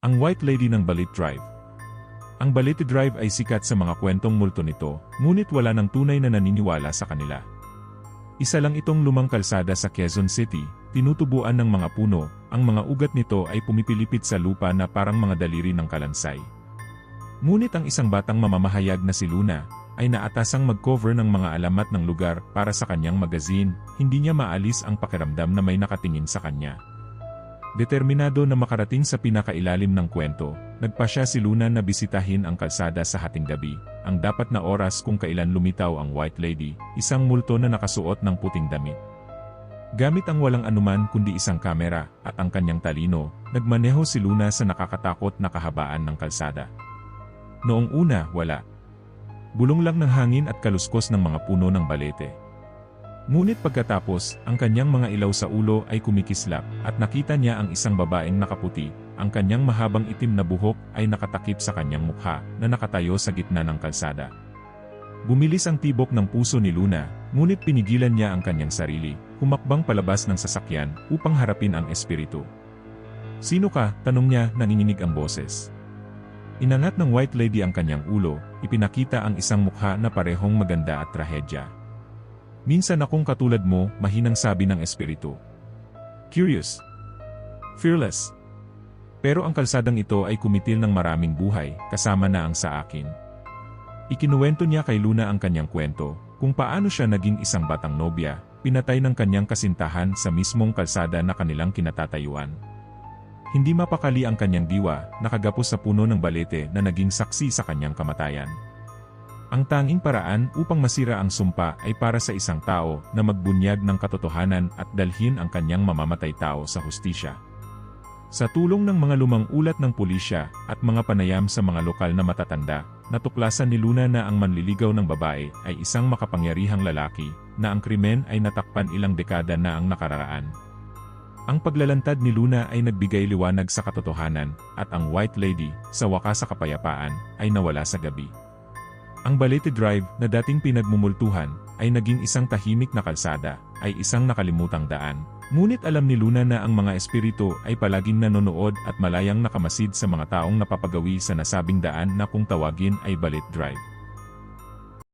Ang White Lady ng Balit Drive Ang Balete Drive ay sikat sa mga kwentong multo nito, ngunit wala ng tunay na naniniwala sa kanila. Isa lang itong lumang kalsada sa Quezon City, tinutubuan ng mga puno, ang mga ugat nito ay pumipilipit sa lupa na parang mga daliri ng kalansay. Ngunit ang isang batang mamamahayag na si Luna, ay naatasang mag-cover ng mga alamat ng lugar para sa kanyang magazine, hindi niya maalis ang pakiramdam na may nakatingin sa kanya. Determinado na makarating sa pinakailalim ng kwento, nagpa siya si Luna na bisitahin ang kalsada sa hating gabi, ang dapat na oras kung kailan lumitaw ang White Lady, isang multo na nakasuot ng puting damit. Gamit ang walang anuman kundi isang kamera at ang kanyang talino, nagmaneho si Luna sa nakakatakot na kahabaan ng kalsada. Noong una, wala. Bulong lang ng hangin at kaluskos ng mga puno ng balete. Ngunit pagkatapos, ang kanyang mga ilaw sa ulo ay kumikislap at nakita niya ang isang babaeng nakaputi, ang kanyang mahabang itim na buhok ay nakatakip sa kanyang mukha na nakatayo sa gitna ng kalsada. Bumilis ang tibok ng puso ni Luna, ngunit pinigilan niya ang kanyang sarili, humakbang palabas ng sasakyan upang harapin ang espiritu. Sino ka? Tanong niya, nanginginig ang boses. Inangat ng White Lady ang kanyang ulo, ipinakita ang isang mukha na parehong maganda at trahedya. Minsan akong katulad mo, mahinang sabi ng espiritu. Curious. Fearless. Pero ang kalsadang ito ay kumitil ng maraming buhay, kasama na ang sa akin. Ikinuwento niya kay Luna ang kanyang kwento, kung paano siya naging isang batang nobya, pinatay ng kanyang kasintahan sa mismong kalsada na kanilang kinatatayuan. Hindi mapakali ang kanyang diwa, nakagapos sa puno ng balete na naging saksi sa kanyang kamatayan. Ang tanging paraan upang masira ang sumpa ay para sa isang tao na magbunyag ng katotohanan at dalhin ang kanyang mamamatay tao sa hustisya. Sa tulong ng mga lumang ulat ng pulisya at mga panayam sa mga lokal na matatanda, natuklasan ni Luna na ang manliligaw ng babae ay isang makapangyarihang lalaki na ang krimen ay natakpan ilang dekada na ang nakararaan. Ang paglalantad ni Luna ay nagbigay liwanag sa katotohanan at ang White Lady, sa wakas sa kapayapaan, ay nawala sa gabi. Ang Balete Drive na dating pinagmumultuhan ay naging isang tahimik na kalsada, ay isang nakalimutang daan. Ngunit alam ni Luna na ang mga espiritu ay palaging nanonood at malayang nakamasid sa mga taong napapagawi sa nasabing daan na kung tawagin ay Balete Drive.